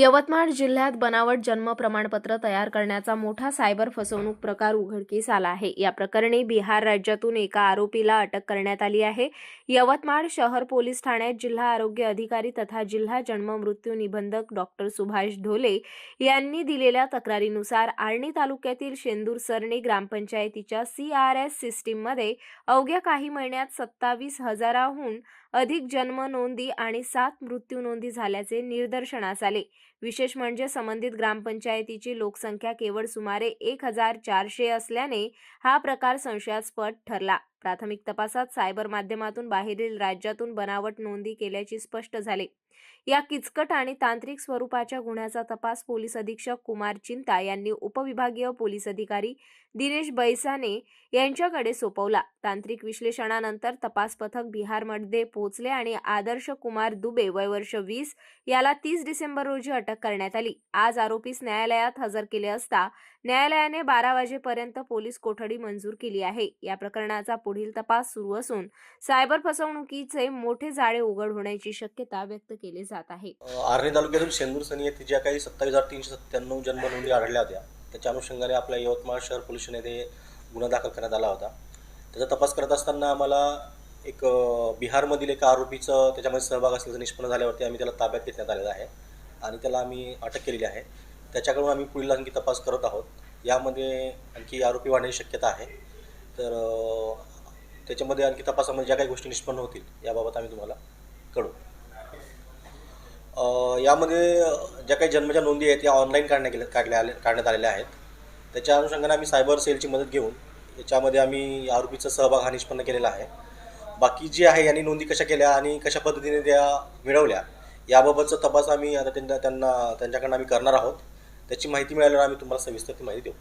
यवतमाळ जिल्ह्यात बनावट जन्म प्रमाणपत्र तयार करण्याचा मोठा सायबर फसवणूक प्रकार उघडकीस आला आहे. या प्रकरणी बिहार राज्यातून एका आरोपीला अटक करण्यात आली आहे. यवतमाळ शहर पोलीस ठाण्यात जिल्हा आरोग्य अधिकारी तथा जिल्हा जन्म मृत्यू निबंधक डॉक्टर सुभाष ढोले यांनी दिलेल्या तक्रारीनुसार आर्णी तालुक्यातील शेंदूर सरणी ग्रामपंचायतीच्या सी आर एस सिस्टीममध्ये अवघ्या काही महिन्यात सत्तावीस हजाराहून अधिक जन्म नोंदी आणि सात मृत्यू नोंदी झाल्याचे निदर्शनास आले. विशेष म्हणजे संबंधित ग्रामपंचायतीची लोकसंख्या केवळ सुमारे एक हजार चारशे असल्याने हा प्रकार संशयास्पद ठरला. प्राथमिक तपासात सायबर माध्यमातून बाहेरील राज्यातून बनावट नोंदी केल्याचे स्पष्ट झाले. या किचकट आणि तांत्रिक स्वरूपाच्या गुन्ह्याचा तपास पोलीस अधीक्षक कुमार चिंता यांनी उपविभागीय पोलीस अधिकारी दिनेश बैसाने यांच्याकडे सोपवला. तांत्रिक विश्लेषणानंतर तपास पथक बिहारमध्ये पोहोचले आणि आदर्श कुमार दुबे वय वर्ष वीस याला तीस डिसेंबर रोजी अटक करण्यात आली. आज आरोपीस न्यायालयात हजर केले असता न्यायालयाने बारा वाजेपर्यंत पोलीस कोठडी मंजूर केली आहे. या प्रकरणाचा पुढील तपास सुरू असून सायबर फसवणुकीचे मोठे जाळे उघड होण्याची शक्यता व्यक्त केली जात आहे. आर्णी तालुक्यातील शेंदूर सनी येथे ज्या काही सत्तावीस हजार तीनशे सत्त्याण्णव जन्म नोंदी आढळल्या होत्या त्याच्या अनुषंगाने आपल्या यवतमाळ शहर पोलीस येथे गुन्हा दाखल करण्यात आला होता. त्याचा तपास करत असताना आम्हाला एक बिहारमधील एका आरोपीचं त्याच्यामध्ये सहभाग असल्याचं निष्पन्न झाल्यावरती आम्ही त्याला ताब्यात घेतण्यात आलेलं आहे आणि त्याला आम्ही अटक केलेली आहे. त्याच्याकडून आम्ही पुढील आणखी तपास करत आहोत. यामध्ये आणखी आरोपी वाढण्याची शक्यता आहे. तर त्याच्यामध्ये आणखी तपासामध्ये ज्या काही गोष्टी निष्पन्न होतील याबाबत आम्ही तुम्हाला कळू यामध्ये ज्या काही जन्माच्या नोंदी आहेत या ऑनलाईन काढण्यात गेल्या काढल्या आले काढण्यात आलेल्या आहेत. त्याच्या अनुषंगाने आम्ही सायबर सेलची मदत घेऊन याच्यामध्ये आम्ही आरोपीचा सहभाग हा निष्पन्न केलेला आहे. बाकी जे आहे यांनी नोंदी कशा केल्या आणि कशा पद्धतीने त्या मिळवल्या याबाबतचा तपास आम्ही आता त्यांना त्यांना त्यांच्याकडनं आम्ही करणार आहोत. त्याची माहिती मिळाल्यावर आम्ही तुम्हाला सविस्तर ती माहिती देऊ.